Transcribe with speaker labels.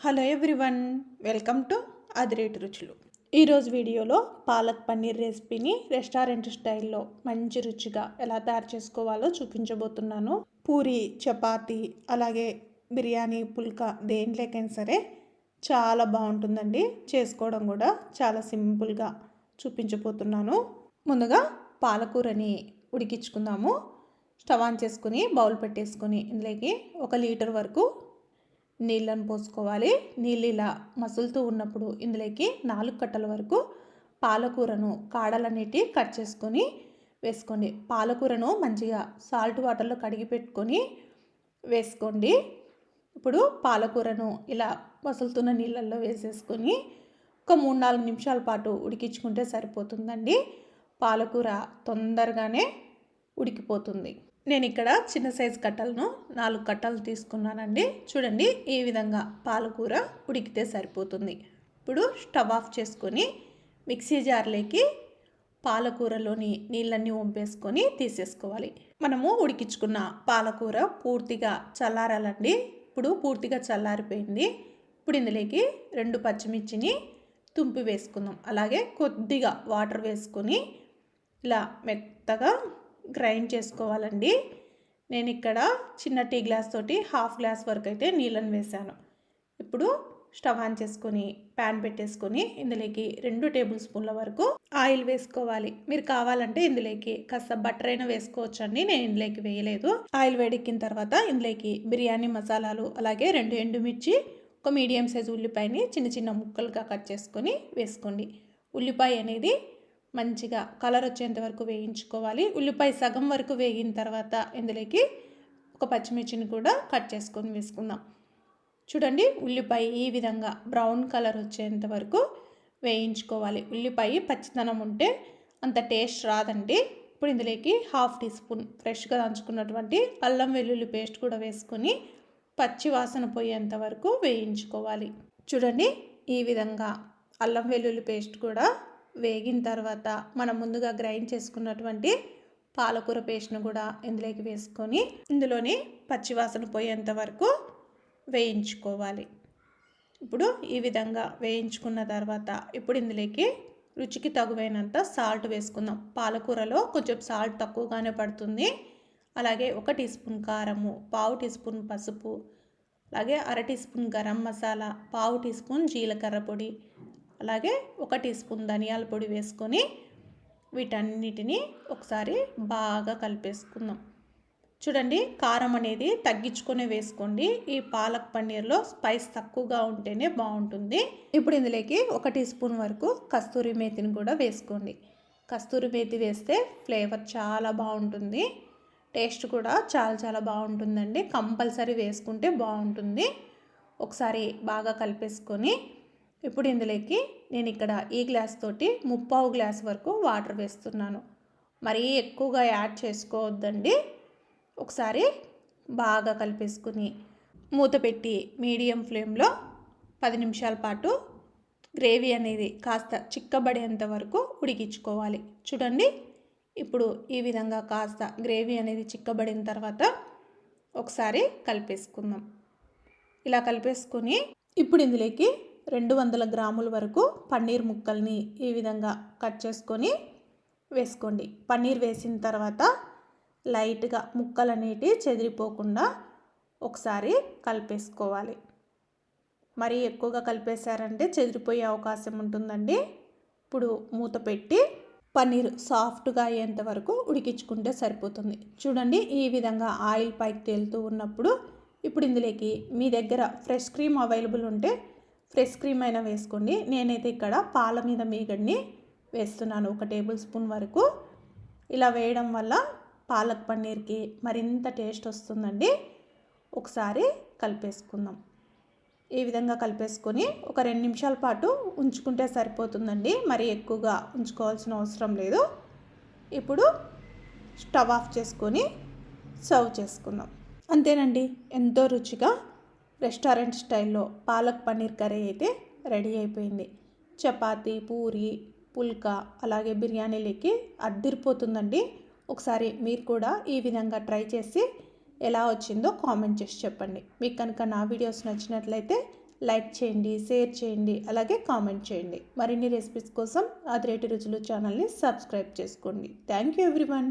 Speaker 1: Hello everyone welcome to Adireti Ruchulu. ఈరోజు వీడియోలో పాలక్ పన్నీర్ రెసిపీని రెస్టారెంట్ స్టైల్లో మంచి రుచిగా ఎలా తయారు చేసుకోవాలో చూపించబోతున్నాను. పూరి చపాతి అలాగే బిర్యానీ పుల్కా దేంట్లోకైనా సరే చాలా బాగుంటుందండి. చేసుకోవడం కూడా చాలా సింపుల్గా చూపించబోతున్నాను. ముందుగా పాలకూరని ఉడికించుకుందాము. స్టవ్ ఆన్ చేసుకుని బౌల్ పెట్టేసుకొని ఇందులోకి ఒక లీటర్ వరకు నీళ్ళను పోసుకోవాలి. నీళ్ళు ఇలా మసులుతూ ఉన్నప్పుడు ఇందులోకి నాలుగు కట్టల వరకు పాలకూరను కాడలన్నిటి కట్ చేసుకొని వేసుకోండి. పాలకూరను మంచిగా సాల్ట్ వాటర్లో కడిగి పెట్టుకొని వేసుకోండి. ఇప్పుడు పాలకూరను ఇలా మసులుతున్న నీళ్ళల్లో వేసేసుకొని ఒక మూడు నాలుగు నిమిషాల పాటు ఉడికించుకుంటే సరిపోతుందండి. పాలకూర తొందరగానే ఉడికిపోతుంది. నేను ఇక్కడ చిన్న సైజు కట్టలను నాలుగు కట్టలు తీసుకున్నానండి. చూడండి ఈ విధంగా పాలకూర ఉడికితే సరిపోతుంది. ఇప్పుడు స్టవ్ ఆఫ్ చేసుకొని మిక్సీ జార్లోకి పాలకూరలోని నీళ్ళన్నీ వంపేసుకొని తీసేసుకోవాలి. మనము ఉడికించుకున్న పాలకూర పూర్తిగా చల్లారాలండి. ఇప్పుడు పూర్తిగా చల్లారిపోయింది. ఇప్పుడు ఇందులోకి రెండు పచ్చిమిర్చిని తుంపి వేసుకుందాం. అలాగే కొద్దిగా వాటర్ వేసుకొని ఇలా మెత్తగా గ్రైండ్ చేసుకోవాలండి. నేను ఇక్కడ చిన్న టీ గ్లాస్ తోటి హాఫ్ గ్లాస్ వరకు అయితే నీళ్ళని వేసాను ఇప్పుడు స్టవ్ ఆన్ చేసుకొని ప్యాన్ పెట్టేసుకొని ఇందులోకి రెండు టేబుల్ స్పూన్ల వరకు ఆయిల్ వేసుకోవాలి. మీరు కావాలంటే ఇందులోకి కాస్త బటర్ అయినా వేసుకోవచ్చు అండి నేను ఇందులోకి వేయలేదు. ఆయిల్ వేడెక్కిన తర్వాత ఇందులోకి బిర్యానీ మసాలాలు అలాగే రెండు ఎండుమిర్చి ఒక మీడియం సైజు ఉల్లిపాయని చిన్న చిన్న ముక్కలుగా కట్ చేసుకొని వేసుకోండి. ఉల్లిపాయ అనేది మంచిగా కలర్ వచ్చేంత వరకు వేయించుకోవాలి. ఉల్లిపాయ సగం వరకు వేగిన తర్వాత ఇందులోకి ఒక పచ్చిమిర్చిని కూడా కట్ చేసుకొని వేసుకుందాం. చూడండి ఉల్లిపాయ ఈ విధంగా బ్రౌన్ కలర్ వచ్చేంత వరకు వేయించుకోవాలి. ఉల్లిపాయ పచ్చితనం ఉంటే అంత టేస్ట్ రాదండి. ఇప్పుడు ఇందులోకి హాఫ్ టీ స్పూన్ ఫ్రెష్గా దంచుకున్నటువంటి అల్లం వెల్లుల్లి పేస్ట్ కూడా వేసుకొని పచ్చి వాసన పోయేంత వరకు వేయించుకోవాలి. చూడండి ఈ విధంగా అల్లం వెల్లుల్లి పేస్ట్ కూడా వేగిన తర్వాత మనం ముందుగా గ్రైండ్ చేసుకున్నటువంటి పాలకూర పేస్ట్ను కూడా ఇందులోకి వేసుకొని ఇందులోని పచ్చివాసన పోయేంత వరకు వేయించుకోవాలి. ఇప్పుడు ఈ విధంగా వేయించుకున్న తర్వాత ఇప్పుడు ఇందులోకి రుచికి తగువైనంత సాల్ట్ వేసుకుందాం. పాలకూరలో కొంచెం సాల్ట్ తక్కువగానే పడుతుంది. అలాగే ఒక టీ స్పూన్ కారము పావు టీ స్పూన్ పసుపు అలాగే అర టీ స్పూన్ గరం మసాలా పావు టీ స్పూన్ జీలకర్ర పొడి అలాగే ఒక టీ స్పూన్ ధనియాల పొడి వేసుకొని వీటన్నిటిని ఒకసారి బాగా కలిపేసుకుందాం. చూడండి కారం అనేది తగ్గించుకొని వేసుకోండి. ఈ పాలక్ పన్నీర్లో స్పైస్ తక్కువగా ఉంటేనే బాగుంటుంది. ఇప్పుడు ఇందులోకి ఒక టీ స్పూన్ వరకు కస్తూరి మేతిని కూడా వేసుకోండి. కస్తూరి మేతి వేస్తే ఫ్లేవర్ చాలా బాగుంటుంది. టేస్ట్ కూడా చాలా చాలా బాగుంటుందండి. కంపల్సరీ వేసుకుంటే బాగుంటుంది. ఒకసారి బాగా కలిపేసుకొని ఇప్పుడు ఇందులోకి నేను ఇక్కడ ఈ గ్లాస్ తోటి ముప్పావు గ్లాస్ వరకు వాటర్ వేస్తున్నాను. మరీ ఎక్కువగా యాడ్ చేసుకోవద్దండి. ఒకసారి బాగా కలిపేసుకుని మూత పెట్టి మీడియం ఫ్లేమ్లో పది నిమిషాల పాటు గ్రేవీ అనేది కాస్త చిక్కబడేంత వరకు ఉడికించుకోవాలి. చూడండి ఇప్పుడు ఈ విధంగా కాస్త గ్రేవీ అనేది చిక్కబడిన తర్వాత ఒకసారి కలిపేసుకుందాం. ఇలా కలిపేసుకొని ఇప్పుడు ఇందులోకి రెండు వందల గ్రాముల వరకు పన్నీర్ ముక్కల్ని ఈ విధంగా కట్ చేసుకొని వేసుకోండి. పన్నీర్ వేసిన తర్వాత లైట్గా ముక్కలు అనేటివి చెదిరిపోకుండా ఒకసారి కలిపేసుకోవాలి. మరీ ఎక్కువగా కలిపేశారంటే చెదిరిపోయే అవకాశం ఉంటుందండి. ఇప్పుడు మూత పెట్టి పన్నీర్ సాఫ్ట్గా అయ్యేంత వరకు ఉడికించుకుంటే సరిపోతుంది. చూడండి ఈ విధంగా ఆయిల్ పైకి తేలుతూ ఉన్నప్పుడు ఇప్పుడు ఇందులోకి మీ దగ్గర ఫ్రెష్ క్రీమ్ అవైలబుల్ ఉంటే ఫ్రెష్ క్రీమ్ అయినా వేసుకోండి. నేనైతే ఇక్కడ పాల మీద మీగడిని వేస్తున్నాను. ఒక టేబుల్ స్పూన్ వరకు. ఇలా వేయడం వల్ల పాలక్ పన్నీర్కి మరింత టేస్ట్ వస్తుందండి. ఒకసారి కలిపేసుకుందాం. ఈ విధంగా కలిపేసుకొని ఒక రెండు నిమిషాల పాటు ఉంచుకుంటే సరిపోతుందండి. మరి ఎక్కువగా ఉంచుకోవాల్సిన అవసరం లేదు. ఇప్పుడు స్టవ్ ఆఫ్ చేసుకొని సర్వ్ చేసుకుందాం. అంతేనండి. ఎంతో రుచిగా రెస్టారెంట్ స్టైల్లో పాలక్ పన్నీర్ కర్రీ అయితే రెడీ అయిపోయింది. చపాతి పూరి పుల్కా అలాగే బిర్యానీలకి అద్దిరిపోతుందండి. ఒకసారి మీరు కూడా ఈ విధంగా ట్రై చేసి ఎలా వచ్చిందో కామెంట్ చేసి చెప్పండి. మీకు కనుక నా వీడియోస్ నచ్చినట్లయితే లైక్ చేయండి షేర్ చేయండి అలాగే కామెంట్ చేయండి. మరిన్ని రెసిపీస్ కోసం అదిరేటి రుచులు ఛానల్ని సబ్స్క్రైబ్ చేసుకోండి. Thank you everyone.